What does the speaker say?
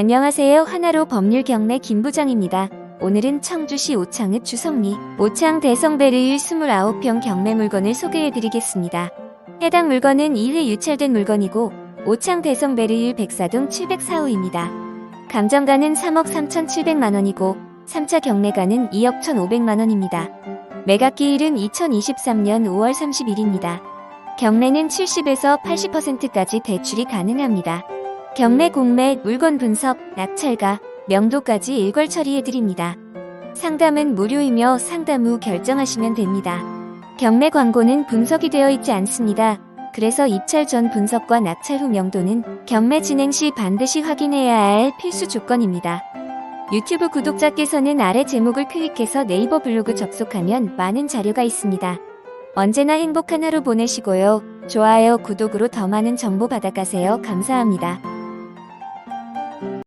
안녕하세요. 하나로 법률 경매 김부장입니다. 오늘은 청주시 오창읍 주성리 오창 대성베르일 29평 경매 물건을 소개해드리겠습니다. 해당 물건은 2회 유찰된 물건이고 오창 대성베르일 백사동 704호입니다. 감정가는 3억 3,700만 원이고 3차 경매가는 2억 1,500만 원입니다. 매각기일은 2023년 5월 30일입니다. 경매는 70에서 80%까지 대출이 가능합니다. 경매 공매, 물건 분석, 낙찰가, 명도까지 일괄 처리해드립니다. 상담은 무료이며 상담 후 결정하시면 됩니다. 경매 광고는 분석이 되어 있지 않습니다. 그래서 입찰 전 분석과 낙찰 후 명도는 경매 진행 시 반드시 확인해야 할 필수 조건입니다. 유튜브 구독자께서는 아래 제목을 클릭해서 네이버 블로그 접속하면 많은 자료가 있습니다. 언제나 행복한 하루 보내시고요. 좋아요, 구독으로 더 많은 정보 받아가세요. 감사합니다.